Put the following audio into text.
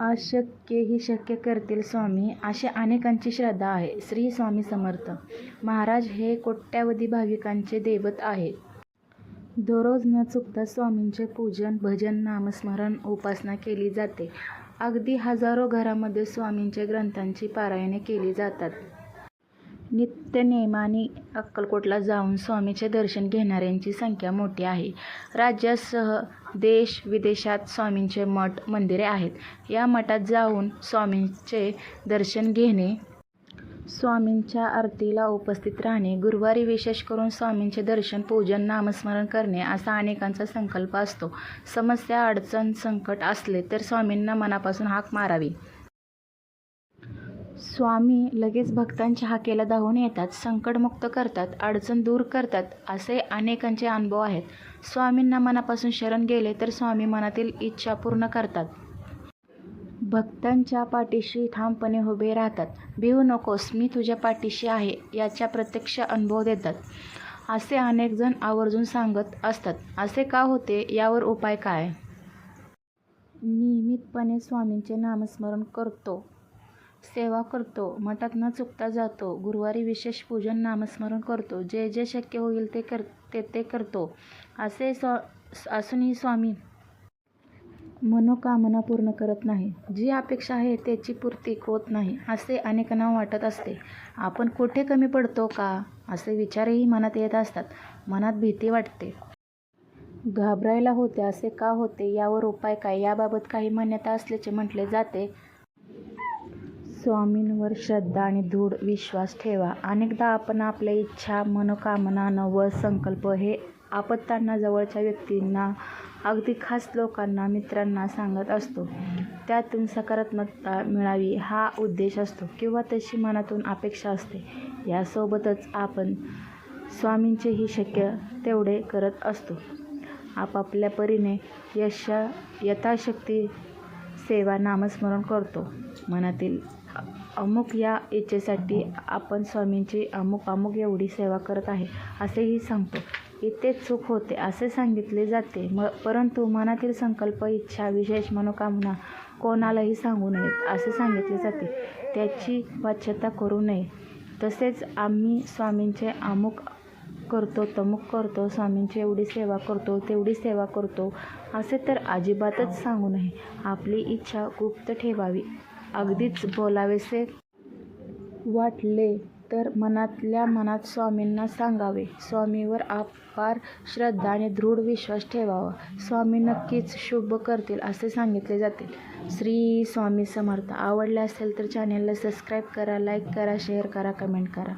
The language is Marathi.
अशक्यही शक्य करतील स्वामी अशी अनेकांची श्रद्धा आहे. श्री स्वामी समर्थ. महाराज हे कोट्यावधी भाविकांचे दैवत आहे. दररोज न चुकता स्वामींचे पूजन भजन नामस्मरण उपासना केली जाते. अगदी हजारो घरामध्ये स्वामींच्या ग्रंथांची पारायणे केली जातात. नित्य नेमाने अक्कलकोटला जाऊन स्वामीचे दर्शन घेणाऱ्यांची संख्या मोठी आहे. राज्यासह देश विदेशात स्वामींचे मठ मंदिरे आहेत. या मठात जाऊन स्वामींचे दर्शन घेणे स्वामींच्या आरतीला उपस्थित राहणे गुरुवारी विशेष करून स्वामींचे दर्शन पूजन नामस्मरण करणे असा अनेकांचा संकल्प असतो. समस्या अडचण संकट असले तर स्वामींना मनापासून हाक मारावी. स्वामी लगेच भक्तांच्या हाकेला धावून येतात संकटमुक्त करतात अडचण दूर करतात असे अनेकांचे अनुभव आहेत. स्वामींना मनापासून शरण गेले तर स्वामी मनातील इच्छा पूर्ण करतात. भक्तांच्या पाठीशी ठामपणे उभे राहतात. भिवू नकोस मी तुझ्या पाठीशी आहे याचा प्रत्यक्ष अनुभव देतात. असे अनेक जण आवर्जून सांगत असतात. असे का होते? यावर उपाय काय? नियमितपणे स्वामींचे नामस्मरण करतो. सेवा करतो मठात न चुकता जातो गुरुवारी विशेष पूजन नामस्मरण करतो जे जे शक्य होईल ते कर ते ते करतो असे स्वा असूनही स्वामी मनोकामना पूर्ण करत नाही. जी अपेक्षा आहे त्याची पूर्ती होत नाही असे अनेकांना वाटत असते. आपण कुठे कमी पडतो का? असे विचारही मनात येत असतात. मनात भीती वाटते. घाबरायला होते असे का होते? यावर उपाय काय? याबाबत काही मान्यता असल्याचे म्हटले जाते. स्वामींवर श्रद्धा आणि दृढ विश्वास ठेवा. अनेकदा आपण आपल्या इच्छा मनोकामना नव संकल्प हे आपत्तांना जवळच्या व्यक्तींना अगदी खास लोकांना मित्रांना सांगत असतो. त्यातून सकारात्मकता मिळावी हा उद्देश असतो किंवा तशी मनातून अपेक्षा असते. यासोबतच आपण स्वामींचेही शक्य तेवढे करत असतो. आपापल्या परीने यश यथाशक्ती सेवा नामस्मरण करतो. मनातील अमुक या इच्छेसाठी आपण स्वामींची अमुक अमुक एवढी सेवा करत आहे असेही सांगतो. इथे चूक होते असे सांगितले जाते. म परंतु मनातील संकल्प इच्छा विशेष मनोकामना कोणालाही सांगू नयेत असे सांगितले जाते. त्याची वाच्यता करू नये. तसेच आम्ही स्वामींचे अमुक करतो तमुक करतो स्वामींची एवढी सेवा करतो तेवढी सेवा करतो असे तर अजिबातच सांगू नये. आपली इच्छा गुप्त ठेवावी. अगदीच बोलावेसे वाटले तर मनातल्या मनात स्वामींना सांगावे. स्वामीवर अपार श्रद्धा आणि दृढ विश्वास ठेवावा. स्वामी नक्कीच शुभ करतील असे सांगितले जाते श्री स्वामी समर्थ. आवडले असेल तर चॅनेलला सबस्क्राईब करा लाईक करा शेअर करा कमेंट करा.